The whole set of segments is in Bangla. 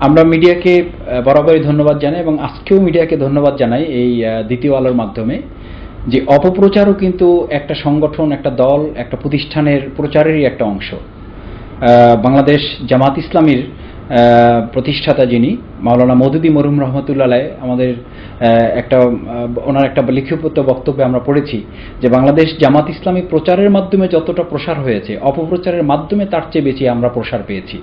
আমরা মিডিয়াকে বরাবরই ধন্যবাদ জানাই এবং আজকেও মিডিয়াকে ধন্যবাদ জানাই এই দ্বিতীয় আলোর মাধ্যমে যে অপপ্রচারও কিন্তু একটা সংগঠন, একটা দল, একটা প্রতিষ্ঠানের প্রচারেরই একটা অংশ। বাংলাদেশ জামাত ইসলামের প্রতিষ্ঠাতা যিনি মাওলানা মদুদি মরুম রহমতুল্লাহ আমাদের একটা ওনার একটা লিখিত বক্তব্যে আমরা পড়েছি যে বাংলাদেশ জামাত ইসলামী প্রচারের মাধ্যমে যতটা প্রসার হয়েছে, অপপ্রচারের মাধ্যমে তার চেয়ে বেশি আমরা প্রসার পেয়েছি।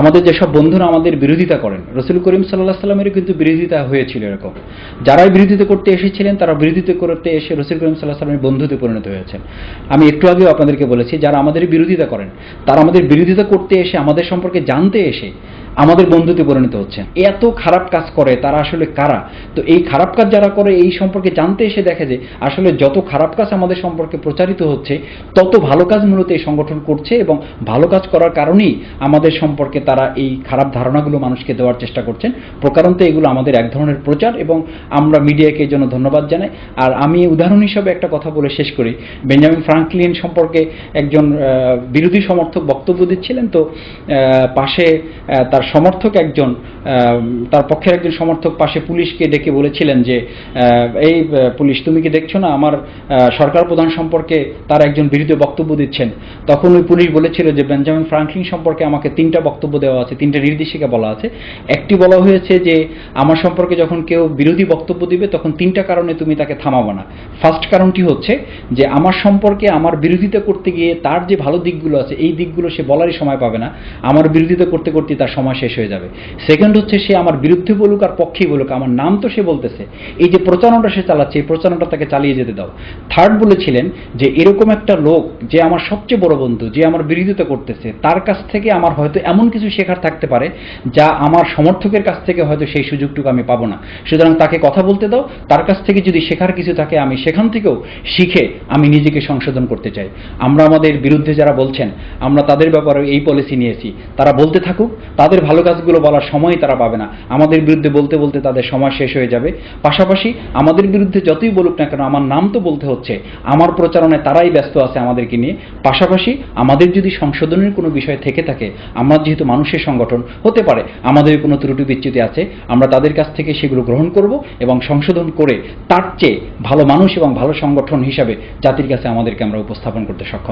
আমাদের যেসব বন্ধুরা আমাদের বিরোধিতা করেন, রসুল করিম সাল্লাহ সাল্লামেরও কিন্তু বিরোধিতা হয়েছিল এরকম। যারাই বিরোধিতা করতে এসেছিলেন, তারা বিরোধিতা করতে এসে রসুল করিম সাল্লাহ সাল্লামের বন্ধুতে পরিণত হয়েছেন। আমি একটু আগেও আপনাদেরকে বলেছি, যারা আমাদের বিরোধিতা করেন, তারা আমাদের বিরোধিতা করতে এসে আমাদের সম্পর্কে জানতে এসে আমাদের বন্ধুতে পরিণত হচ্ছেন এত খারাপ কাজ করে তারা আসলে কারা? তো এই খারাপ কাজ যারা করে এই সম্পর্কে জানতে এসে দেখে যে আসলে যত খারাপ কাজ আমাদের সম্পর্কে প্রচারিত হচ্ছে তত ভালো কাজ মূলত এই সংগঠন করছে এবং ভালো কাজ করার কারণেই আমাদের সম্পর্কে তারা এই খারাপ ধারণাগুলো মানুষকে দেওয়ার চেষ্টা করছেন। প্রকারান্ত এগুলো আমাদের এক ধরনের প্রচার এবং আমরা মিডিয়াকে এই জন্য ধন্যবাদ জানাই। আর আমি উদাহরণ হিসাবে একটা কথা বলে শেষ করি। বেঞ্জামিন ফ্রাঙ্কলিন সম্পর্কে একজন বিরোধী সমর্থক বক্তব্য দিচ্ছিলেন। তো পাশে আহ, তার সমর্থক একজন তার পক্ষের একজন সমর্থক পাশে পুলিশকে ডেকে বলেছিলেন যে এই পুলিশ তুমি কি দেখছ না আমার সরকার প্রধান সম্পর্কে তার একজন বিরোধী বক্তব্য দিচ্ছেন। তখন ওই পুলিশ বলেছিল যে, বেঞ্জামিন ফ্রাঙ্কলিন সম্পর্কে আমাকে তিনটা বক্তব্য দেওয়া আছে, তিনটা নির্দেশিকা বলা আছে। একটি বলা হয়েছে যে, আমার সম্পর্কে যখন কেউ বিরোধী বক্তব্য দিবে, তখন তিনটা কারণে তুমি তাকে থামাবো না। ফার্স্ট কারণটি হচ্ছে যে, আমার সম্পর্কে আমার বিরোধিতা করতে গিয়ে তার যে ভালো দিকগুলো আছে, এই দিকগুলো সে বলারই সময় পাবে না। আমার বিরোধিতা করতে করতে তার সময় শেষ হয়ে যাবে। সেকেন্ড হচ্ছে সে আমার বিরুদ্ধে বলুক আর পক্ষেই বলুক, আমার নাম তো সে বলতেছে। এই যে প্রচারণাটা সে চালাচ্ছে, এই প্রচারণাটা তাকে চালিয়ে যেতে দাও। থার্ড বলেছিলেন যে, এরকম একটা লোক যে আমার সবচেয়ে বড় বন্ধু, যে আমার বিরোধিতা করতেছে, তার কাছ থেকে আমার হয়তো এমন কিছু শেখার থাকতে পারে যা আমার সমর্থকের কাছ থেকে হয়তো সেই সুযোগটুকু আমি পাবো না। সুতরাং তাকে কথা বলতে দাও, তার কাছ থেকে যদি শেখার কিছু থাকে, আমি সেখান থেকেও শিখে আমি নিজেকে সংশোধন করতে চাই। আমরা আমাদের বিরুদ্ধে যারা বলছেন, আমরা তাদের ব্যাপারে এই পলিসি নিয়েছি। তারা বলতে থাকুক, তাদের ভালো কাজগুলো বলার সময় তারা পাবে না। আমাদের বিরুদ্ধে বলতে বলতে তাদের সময় শেষ হয়ে যাবে। পাশাপাশি আমাদের বিরুদ্ধে যতই বলুক না কেন, আমার নাম তো বলতে হচ্ছে। আমার প্রচারণায় তারাই ব্যস্ত আছে আমাদেরকে নিয়ে। পাশাপাশি আমাদের যদি সংশোধনের কোনো বিষয় থেকে থাকে, আমরা যেহেতু মানুষের সংগঠন, হতে পারে আমাদের কোনো ত্রুটি বিচ্যুতি আছে, আমরা তাদের কাছ থেকে সেগুলো গ্রহণ করব এবং সংশোধন করে তার চেয়ে ভালো মানুষ এবং ভালো সংগঠন হিসাবে জাতির কাছে আমাদেরকে আমরা উপস্থাপন করতে সক্ষম